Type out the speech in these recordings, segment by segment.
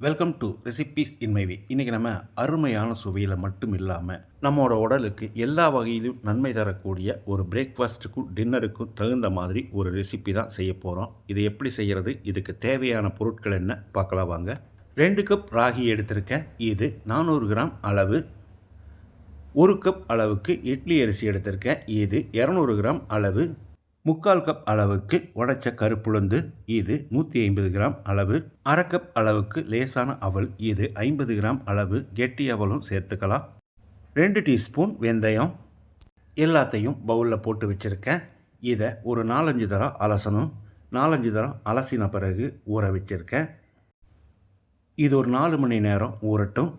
Welcome to recipes in my way இன்றைக்கி நம்ம அருமையான சுவையில் மட்டும் இல்லாமல் நம்மளோட உடலுக்கு எல்லா வகையிலும் நன்மை தரக்கூடிய ஒரு பிரேக்ஃபாஸ்ட்டுக்கும் டின்னருக்கும் தகுந்த மாதிரி ஒரு ரெசிபி தான் செய்ய போகிறோம் இதை எப்படி செய்கிறது இதுக்கு தேவையான பொருட்கள் என்ன? பார்க்கலாம் வாங்க. ரெண்டு கப் ராகி எடுத்திருக்கேன். இது நானூறு கிராம் அளவு. ஒரு கப் அளவுக்கு இட்லி அரிசி எடுத்திருக்கேன். இது இரநூறு கிராம் அளவு. முக்கால் கப் அளவுக்கு உடைச்ச கருப்புளுந்து இது நூற்றி ஐம்பது கிராம் அளவு. அரை கப் அளவுக்கு லேசான அவல் இது ஐம்பது கிராம் அளவு. கெட்டி அவலும் சேர்த்துக்கலாம். ரெண்டு டீஸ்பூன் வெந்தயம். எல்லாத்தையும் பவுலில் போட்டு வச்சுருக்கேன். இதை ஒரு நாலஞ்சு தரம் அலசணும். நாலஞ்சு தரம் அலசின பிறகு ஊற வச்சுருக்கேன். இது ஒரு நாலு மணி நேரம் ஊறட்டும்.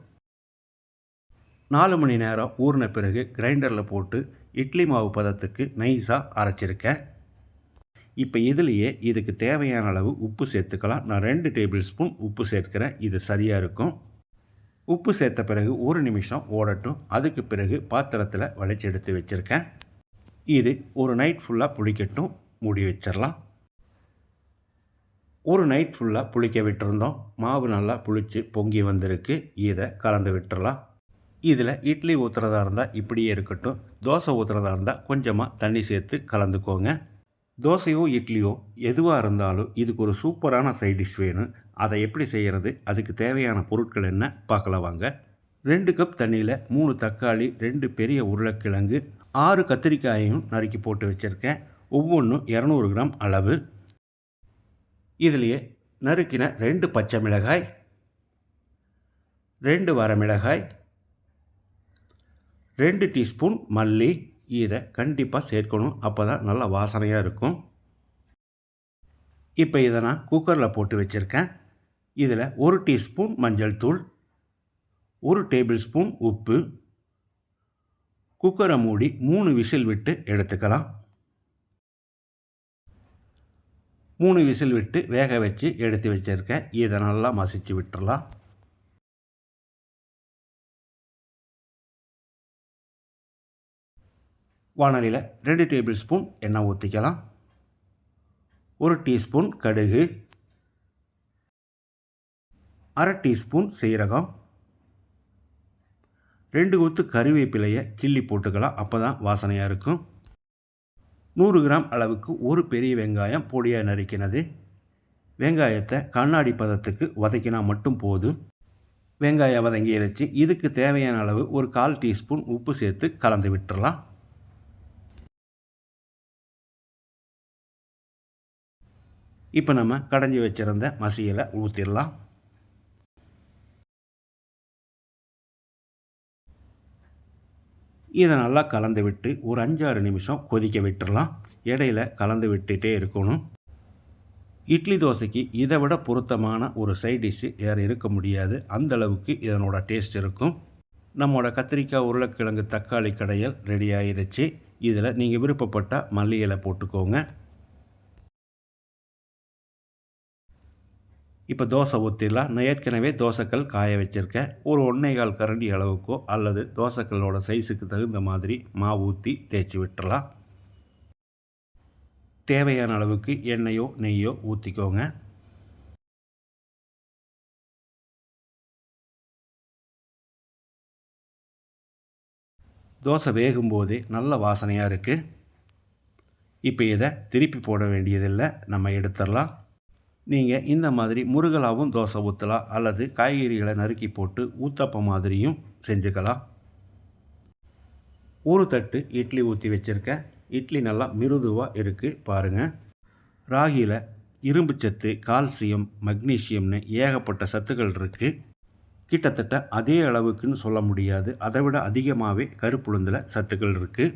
நாலு மணி நேரம் ஊறின பிறகு கிரைண்டரில் போட்டு இட்லி மாவு பதத்துக்கு நைஸாக அரைச்சிருக்கேன். இப்போ இதுலேயே இதுக்கு தேவையான அளவு உப்பு சேர்த்துக்கலாம். நான் ரெண்டு டேபிள் ஸ்பூன் உப்பு சேர்க்கிறேன். இது சரியாக இருக்கும். உப்பு சேர்த்த பிறகு ஒரு நிமிஷம் ஓடட்டும். அதுக்கு பிறகு பாத்திரத்தில் வளைச்சி எடுத்து வச்சுருக்கேன். இது ஒரு நைட் ஃபுல்லாக புளிக்கட்டும். மூடி வச்சிடலாம் ஒரு நைட் ஃபுல்லாக புளிக்க விட்டுருந்தோம். மாவு நல்லா புளித்து பொங்கி வந்திருக்கு. இதை கலந்து விட்டுறலாம் இதில் இட்லி ஊற்றுறதா இருந்தால் இப்படியே இருக்கட்டும். தோசை ஊற்றுறதா இருந்தால் கொஞ்சமாக தண்ணி சேர்த்து கலந்துக்கோங்க. தோசையோ இட்லியோ எதுவாக இருந்தாலும் இதுக்கு ஒரு சூப்பரான சைட் டிஷ் வேணும். அதை எப்படி செய்கிறது அதுக்கு தேவையான பொருட்கள் என்ன? பார்க்கலாம் வாங்க. ரெண்டு கப் தண்ணியில் மூணு தக்காளி ரெண்டு பெரிய உருளைக்கிழங்கு ஆறு கத்திரிக்காயையும் நறுக்கி போட்டு வச்சுருக்கேன். ஒவ்வொன்றும் இரநூறு கிராம் அளவு. இதுலேயே நறுக்கின ரெண்டு பச்சை மிளகாய் ரெண்டு வரமிளகாய் ரெண்டு டீஸ்பூன் மல்லி இதை கண்டிப்பாக சேர்க்கணும். அப்போ தான் நல்லா வாசனையாக இருக்கும். இப்போ இதை நான் குக்கரில் போட்டு வச்சுருக்கேன். இதில் ஒரு டீஸ்பூன் மஞ்சள் தூள் ஒரு டேபிள் ஸ்பூன் உப்பு குக்கரை மூடி மூணு விசில் விட்டு எடுத்துக்கலாம். மூணு விசில் விட்டு வேக வச்சு எடுத்து வச்சுருக்கேன். இதை நல்லா மசிச்சு விட்டுறலாம். வானலியில் ரெண்டு டேபிள் ஸ்பூன் எண்ணெய் ஊற்றிக்கலாம் ஒரு டீஸ்பூன் கடுகு. அரை டீஸ்பூன் சீரகம். ரெண்டு கொத்து கருவேப்பிலையை கிள்ளி போட்டுக்கலாம். அப்போ தான் வாசனையாக இருக்கும். நூறு கிராம் அளவுக்கு ஒரு பெரிய வெங்காயம் பொடியாக நறுக்கினது. வெங்காயத்தை கண்ணாடி பதத்துக்கு வதக்கினா மட்டும் போதும். வெங்காயம் வதங்கி இறைச்சி இதுக்கு தேவையான அளவு ஒரு கால் டீஸ்பூன் உப்பு சேர்த்து கலந்து விட்டுறலாம். இப்போ நம்ம கடைஞ்சி வச்சுருந்த மசியலை ஊற்றிடலாம் இதை நல்லா கலந்து விட்டு ஒரு அஞ்சாறு நிமிஷம் கொதிக்க விட்டுடலாம் இடையில கலந்து விட்டுட்டே இருக்கணும். இட்லி தோசைக்கு இதை விட பொருத்தமான ஒரு சைட் டிஷ்ஷு வேறு இருக்க முடியாது. அந்த அளவுக்கு இதனோட டேஸ்ட் இருக்கும். நம்மளோட கத்திரிக்காய் உருளைக்கிழங்கு தக்காளி கடையல் ரெடி ஆயிடுச்சு இதில் நீங்கள் விருப்பப்பட்டால் மல்லி இலை போட்டுக்கோங்க. இப்போ தோசை ஊற்றிடலாம் நான் ஏற்கனவே தோசைக்கல் காய வச்சுருக்கேன் ஒரு ஒன்றே கால் கரண்டி அளவுக்கோ அல்லது தோசைக்கல்லோட சைஸுக்கு தகுந்த மாதிரி மாவு ஊற்றி தேய்ச்சி விட்டுறலாம். தேவையான அளவுக்கு எண்ணெயோ நெய்யோ ஊற்றிக்கோங்க தோசை வேகும்போதே நல்ல வாசனையாக இருக்குது இப்போ இதை திருப்பி போட வேண்டியதில்லை. நம்ம எடுத்துடலாம். நீங்கள் இந்த மாதிரி முருகலாவும் தோசை ஊற்றலாம் அல்லது காய்கறிகளை நறுக்கி போட்டு ஊத்தப்பம் மாதிரியும் செஞ்சுக்கலாம். ஒரு தட்டு இட்லி ஊற்றி வச்சுருக்கேன் இட்லி நல்லா மிருதுவாக இருக்குது பாருங்கள் ராகியில் இரும்புச்சத்து கால்சியம் மக்னீசியம்னு ஏகப்பட்ட சத்துக்கள் இருக்குது கிட்டத்தட்ட அதே அளவுக்குன்னு சொல்ல முடியாது. அதை விட அதிகமாகவே கருப்புளுந்தில் சத்துக்கள் இருக்குது